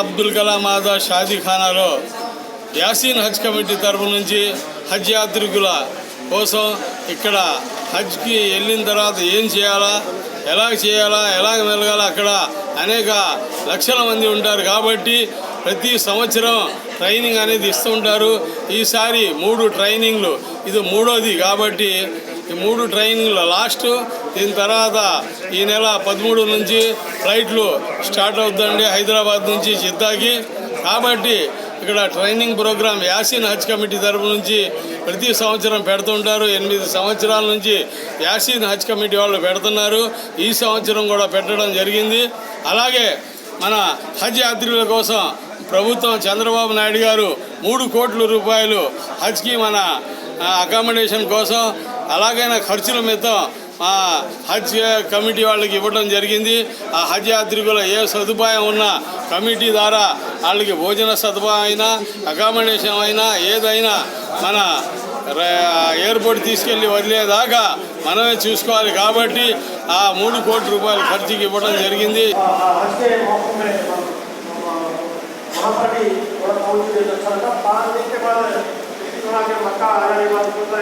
అబ్దుల్ కలాం ఆజాద్ షాదీఖానాలో యాసీన్ హజ్ కమిటీ తరపు నుంచి హజ్ యాత్రికుల కోసం ఇక్కడ హజ్కి వెళ్ళిన తర్వాత ఏం చేయాలా? ఎలా చేయాలా ఎలా మెలగాలా అక్కడ అనేక లక్షల మంది ఉంటారు కాబట్టి ప్రతి సంవత్సరం ట్రైనింగ్ అనేది ఇస్తూ ఉంటారు. ఈసారి మూడు ట్రైనింగ్లు. ఇది మూడోది కాబట్టి ఈ మూడు ట్రైనింగ్లు లాస్ట్. దీని తర్వాత ఈ నెల పదమూడు నుంచి ఫ్లైట్లు స్టార్ట్ అవుతుందండి హైదరాబాద్ నుంచి జిద్దాకి కాబట్టి ఇక్కడ training program Yasin Haj committee తరపు నుంచి ప్రతి సంవత్సరం పెడుతుంటారు ఎనిమిది సంవత్సరాల నుంచి యాసిన్ హజ్ కమిటీ వాళ్ళు పెడుతున్నారు. ఈ సంవత్సరం కూడా పెట్టడం జరిగింది. అలాగే మన హజ్ యాత్రికుల కోసం ప్రభుత్వం చంద్రబాబు నాయుడు గారు మూడు కోట్ల రూపాయలు హజ్కి మన అకామిడేషన్ కోసం అలాగైనా ఖర్చుల మితం హజ్ కమిటీ వాళ్ళకి ఇవ్వడం జరిగింది. ఆ హజ్ యాత్రికుల ఏ సదుపాయం ఉన్నా కమిటీ ద్వారా వాళ్ళకి భోజన సదుపాయం అయినా అకామిడేషన్ అయినా ఏదైనా మన ఎయిర్పోర్ట్ తీసుకెళ్ళి వదిలేదాకా మనమే చూసుకోవాలి కాబట్టి ఆ మూడు కోట్ల రూపాయల ఖర్చుకి ఇవ్వడం జరిగింది.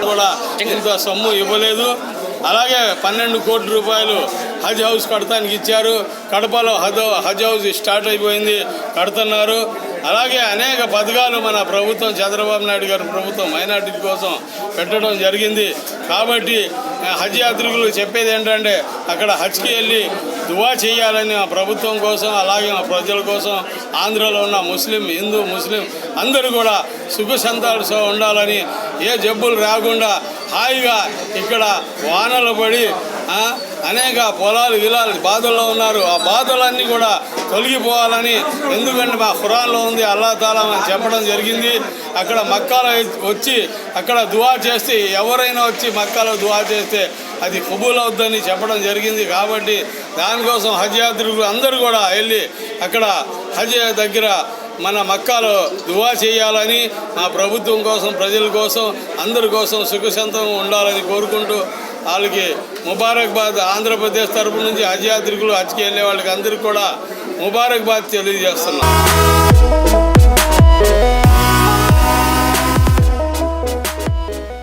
కూడా ఇంత సొమ్ము ఇవ్వలేదు. అలాగే పన్నెండు కోట్ల రూపాయలు హజ్ హౌస్ కడతానికి ఇచ్చారు. కడపలో హజ్ హజ్ హౌస్ స్టార్ట్ అయిపోయింది. కడుతున్నారు. అలాగే అనేక పథకాలు మన ప్రభుత్వం చంద్రబాబు నాయుడు గారి ప్రభుత్వం మైనార్టీ కోసం పెట్టడం జరిగింది. కాబట్టి హజ్ యాత్రికులు చెప్పేది ఏంటంటే అక్కడ హజ్కి వెళ్ళి దువా చేయాలని మా ప్రభుత్వం కోసం అలాగే మా ప్రజల కోసం ఆంధ్రలో ఉన్న ముస్లిం హిందూ ముస్లిం అందరూ కూడా సుఖ సంతాలతో ఉండాలని ఏ జబ్బులు రాకుండా హాయిగా ఇక్కడ వానలు పడి అనేక పొలాలు విలాలు బాధల్లో ఉన్నారు. ఆ బాధలన్నీ కూడా తొలగిపోవాలని ఎందుకంటే మా ఖురాన్లో ఉంది అల్లా తాలా అని చెప్పడం జరిగింది. అక్కడ మక్కాలో వచ్చి అక్కడ దువా చేస్తే ఎవరైనా వచ్చి మక్కాలో దువా చేస్తే అది కబూల్ అవుద్దని చెప్పడం జరిగింది. కాబట్టి దానికోసం హజ్ యాత్రికులు అందరూ కూడా వెళ్ళి అక్కడ హజ్ దగ్గర మన మక్కాలో దువా చేయాలని మా ప్రభుత్వం కోసం ప్రజల కోసం అందరి కోసం సుఖశాంతంగా ఉండాలని కోరుకుంటూ వాళ్ళకి ముబారక్బాద్ ఆంధ్రప్రదేశ్ తరపు నుంచి హజ్ యాత్రికులు హజ్కి వెళ్ళే వాళ్ళకి అందరికీ కూడా ముబారక్బాద్ తెలియజేస్తున్నాం.